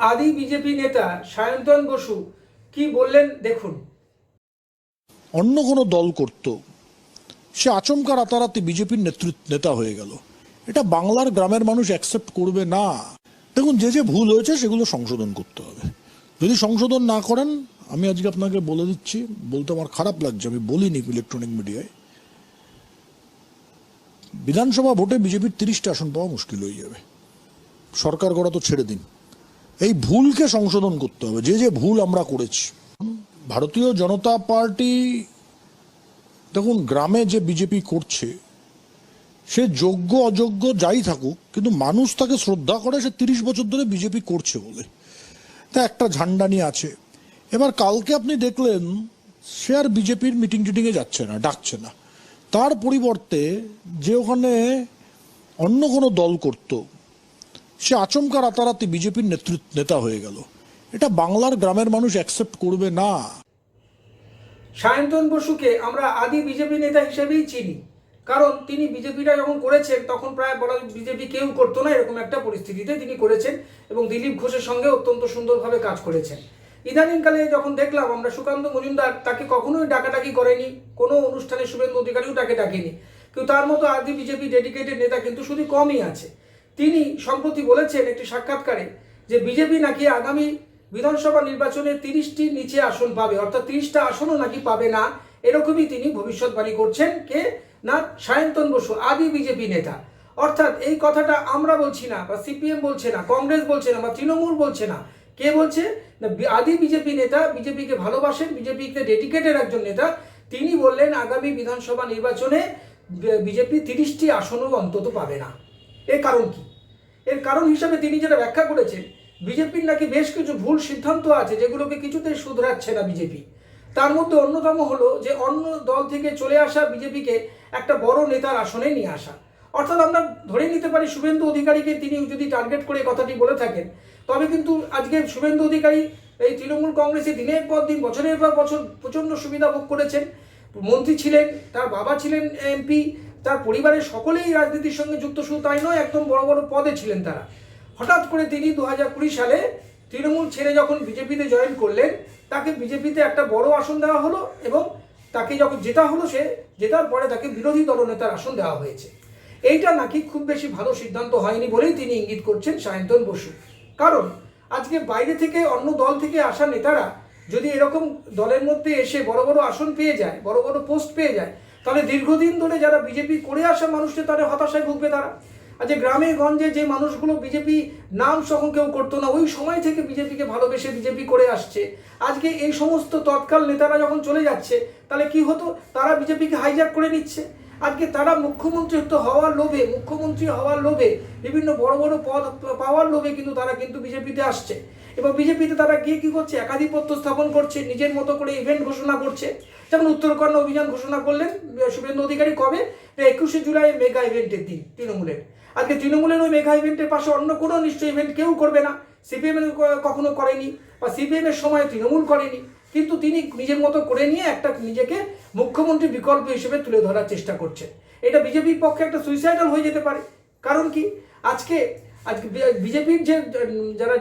আদি বিজেপি নেতা সায়ন্তন বসু কি বললেন দেখুন। অন্য কোনো দল করত, সে আচমকা রাতারাতি বিজেপির নেতৃত্ব নেতা হয়ে গেল। এটা বাংলার গ্রামের মানুষ অ্যাকসেপ্ট করবে না। দেখুন, যে যে ভুল হয়েছে সেগুলো সংশোধন করতে হবে। যদি সংশোধন না করেন, আমি আজকে আপনাকে বলে দিচ্ছি, বলতে আমার খারাপ লাগছে, আমি বলিনি ইলেকট্রনিক মিডিয়ায় বিধানসভা ভোটে বিজেপির তিরিশটা আসন পাওয়া মুশকিল হয়ে যাবে। সরকার করা তো ছেড়ে দিন। এই ভুলকে সংশোধন করতে হবে, যে যে ভুল আমরা করেছি। ভারতীয় জনতা পার্টি, দেখুন, গ্রামে যে বিজেপি করছে, সে যোগ্য, অযোগ্য যাই থাকুক, কিন্তু মানুষ তাকে শ্রদ্ধা করে, সে তিরিশ বছর ধরে বিজেপি করছে বলে। তা একটা ঝান্ডা নিয়ে আছে। এবার কালকে আপনি দেখলেন, সে আর বিজেপির মিটিং টিটিংয়ে যাচ্ছে না, ডাকছে না। তার পরিবর্তে যে ওখানে অন্য কোনো দল করত সে আচমকা রাতারাতি বিজেপির নেতৃত্ব নেতা হয়ে গেল। এটা বাংলার গ্রামের মানুষ অ্যাকসেপ্ট করবে না। সায়ন্তন বসুকে আমরা আদি বিজেপি নেতা হিসেবেই চিনি। কারণ তিনি বিজেপিটা যখন করেছেন, তখন প্রায় বলা বিজেপি কেউ করতো না, এরকম একটা পরিস্থিতিতে তিনি করেছেন এবং দিলীপ ঘোষের সঙ্গে অত্যন্ত সুন্দরভাবে কাজ করেছেন। ইদানিংকালে যখন দেখলাম আমরা সুকান্ত মজুমদার, তাকে কখনোই ডাকাডাকি করেনি, কোনো অনুষ্ঠানে শুভেন্দু অধিকারীও তাকে ডাকেনি। কিন্তু তার মতো আদি বিজেপি ডেডিকেটেড নেতা কিন্তু শুধু কমই আছে। তিনি সম্প্রতি বলেছেন একটি সাক্ষাৎকারে যে বিজেপি নাকি আগামী বিধানসভা নির্বাচনে তিরিশটি নিচে আসন পাবে, অর্থাৎ তিরিশটা আসনও নাকি পাবে না, এরকমই তিনি ভবিষ্যৎবাণী করছেন কে? না, সায়ন্তন বসু, আদি বিজেপি নেতা। অর্থাৎ এই কথাটা আমরা বলছি না, বা সিপিএম বলছে না, কংগ্রেস বলছে না, বা তৃণমূল বলছে না। কে বলছে? না আদি বিজেপি নেতা, বিজেপিকে ভালোবাসেন, বিজেপিকে ডেডিকেটেড একজন নেতা। তিনি বললেন আগামী বিধানসভা নির্বাচনে বিজেপি তিরিশটি আসনও অন্তত পাবে না। এর কারণ কি? এর কারণ হিসাবে তিনি যেটা ব্যাখ্যা করেছেন, বিজেপির নাকি বেশ কিছু ভুল সিদ্ধান্ত আছে যেগুলোকে কিছুতেই শুধরাচ্ছে না বিজেপি। তার মধ্যে অন্যতম হলো যে, অন্য দল থেকে চলে আসা বিজেপিকে একটা বড় নেতার আসনে নিয়ে আসা। অর্থাৎ আমরা ধরে নিতে পারি শুভেন্দু অধিকারীকে তিনি যদি টার্গেট করে কথাটি বলে থাকেন, তবে কিন্তু আজকে শুভেন্দু অধিকারী এই তৃণমূল কংগ্রেসে দিনের পর দিন, বছরের পর বছর প্রচণ্ড সুবিধা ভোগ করেছেন। মন্ত্রী ছিলেন, তার বাবা ছিলেন এমপি তার পরিবারের সকলেই রাজনীতির সঙ্গে যুক্ত, শুধু তাই নয়, একদম বড় বড় পদে ছিলেন তারা। হঠাৎ করে তিনি দু হাজার কুড়ি সালে তৃণমূল ছেড়ে যখন বিজেপিতে জয়েন করলেন, তাকে বিজেপিতে একটা বড় আসন দেওয়া হলো এবং তাকে যখন জেতা হলো সে, জেতার পরে তাকে বিরোধী দলনেতার আসন দেওয়া হয়েছে। এইটা নাকি খুব বেশি ভালো সিদ্ধান্ত হয়নি বলেই তিনি ইঙ্গিত করছেন সায়ন্তন বসু। কারণ আজকে বাইরে থেকে, অন্য দল থেকে আসা নেতারা যদি এরকম দলের মধ্যে এসে বড় বড় আসন পেয়ে যায়, বড় বড় পোস্ট পেয়ে যায় তাহলে দীর্ঘদিন ধরে যারা বিজেপি করে আসা মানুষকে তাদের হতাশায় ভুগবে তারা। আর যে গ্রামে গঞ্জে যে মানুষগুলো বিজেপি নাম সহ কেউ করতো না, ওই সময় থেকে বিজেপিকে ভালোবেসে বিজেপি করে আসছে। আজকে এই সমস্ত তৎকাল নেতারা যখন চলে যাচ্ছে, তাহলে কি হতো? তারা বিজেপিকে হাইজ্যাক করে নিচ্ছে। আজকে তারা মুখ্যমন্ত্রী তো হওয়ার লোভে, মুখ্যমন্ত্রী হওয়ার লোভে, বিভিন্ন বড় বড় পদ পাওয়ার লোভে কিন্তু তারা কিন্তু বিজেপিতে আসছে। এবং বিজেপিতে তারা গিয়ে কি করছে? একাধিপত্য স্থাপন করছে, নিজের মতো করে ইভেন্ট ঘোষণা করছে। যেমন উত্তরকর্ণ অভিযান ঘোষণা করলেন শুভেন্দু অধিকারী কবে? একুশে জুলাই মেগা ইভেন্টের দিন, তৃণমূলের। আজকে তৃণমূলের ওই মেগা ইভেন্টের পাশে অন্য কোনো নিশ্চয়ই ইভেন্ট কেউ করবে না। সিপিএম কখনো করেনি, বা সিপিএমের সময় তৃণমূল করেনি। কিন্তু তিনি নিজের মতো করে নিয়ে একটা নিজেকে মুখ্যমন্ত্রী বিকল্প হিসেবে তুলে ধরার চেষ্টা করছেন। এটা বিজেপির পক্ষে একটা সুইসাইডাল হয়ে যেতে পারে। কারণ কি? আজকে আজকে বিজেপির যে, যারা,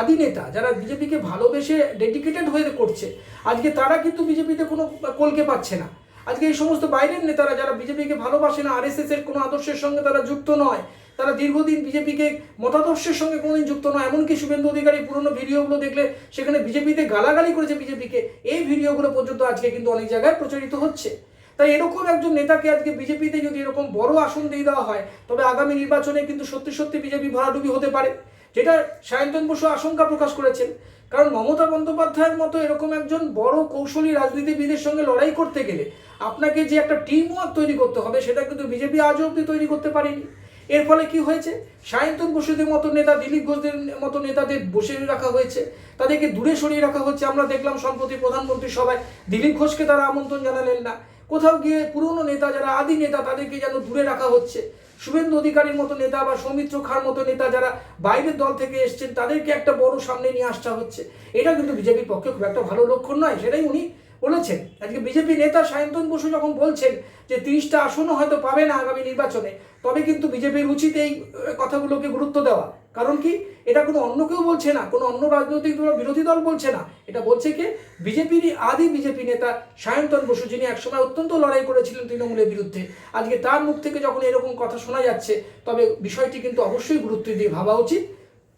আদি নেতা, যারা বিজেপিকে ভালোবেসে ডেডিকেটেড হয়ে করছে, আজকে তারা কিন্তু বিজেপিতে কোনো কলকে পাচ্ছে না। আজকে এই সমস্ত বাইরের নেতারা যারা বিজেপিকে ভালোবাসে না আরএসএস এর কোনো আদর্শের সঙ্গে তারা যুক্ত নয় তারা দীর্ঘদিন বিজেপিকে মতাদর্শের সঙ্গে কোনোদিন যুক্ত নয়। এমনকি শুভেন্দু অধিকারী পুরনো ভিডিওগুলো দেখলে সেখানে বিজেপিতে গালাগালি করেছে বিজেপিকে। এই ভিডিওগুলো পর্যন্ত আজকে কিন্তু অনেক জায়গায় প্রচারিত হচ্ছে। তাই এরকম একজন নেতাকে আজকে বিজেপিতে যদি এরকম বড় আসন দিয়ে দেওয়া হয়, তবে আগামী নির্বাচনে কিন্তু সত্যি সত্যি বিজেপি ভরাডুবি হতে পারে। যেটা সায়ন্তন বসু আশঙ্কা প্রকাশ করেছেন। কারণ মমতা বন্দ্যোপাধ্যায়ের মতো এরকম একজন বড় কৌশলী রাজনীতিবিদের সঙ্গে লড়াই করতে গেলে আপনাকে যে একটা টিম ওয়ার্ক তৈরি করতে হবে, সেটা কিন্তু বিজেপি আজ অব্দি তৈরি করতে পারেনি। এর ফলে কি হয়েছে? সায়ন্তন বসুদের মতো নেতা, দিলীপ ঘোষদের মতো নেতাদের বসে রাখা হয়েছে। তাদেরকে দূরে সরিয়ে রাখা হচ্ছে। আমরা দেখলাম সম্প্রতি প্রধানমন্ত্রী সভায় দিলীপ ঘোষকে তারা আমন্ত্রণ জানালেন না। কোথাও গিয়ে পুরনো নেতা, যারা আদি নেতা, তাদেরকে যেন দূরে রাখা হচ্ছে। শুভেন্দু অধিকারীর মতো নেতা বা সৌমিত্র খার মতো নেতা যারা বাইরের দল থেকে এসছেন, তাদেরকে একটা বড় সামনে নিয়ে আসা হচ্ছে। এটা কিন্তু বিজেপির পক্ষে খুব একটা ভালো লক্ষণ নয়। সেটাই উনি বলেছেন। আজকে বিজেপি নেতা সায়ন্তন বসু যখন বলছেন যে তিরিশটা আসনও হয়তো পাবে না আগামী নির্বাচনে, তবে কিন্তু বিজেপির উচিত এই কথাগুলোকে গুরুত্ব দেওয়া। কারণ কি? এটা কোনো অন্য কেউ বলছে না, কোনো অন্য রাজনৈতিক দল, বিরোধী দল বলছে না। এটা বলছে কে? বিজেপিরই আদি বিজেপি নেতা সায়ন্তন বসু, যিনি একসময় অত্যন্ত লড়াই করেছিলেন তৃণমূলের বিরুদ্ধে। আজকে তার মুখ থেকে যখন এরকম কথা শোনা যাচ্ছে, তবে বিষয়টি কিন্তু অবশ্যই গুরুত্ব দিয়ে ভাবা উচিত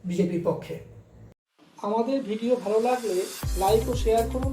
বিজেপির পক্ষে। আমাদের ভিডিও ভালো লাগলে লাইক ও শেয়ার করুন।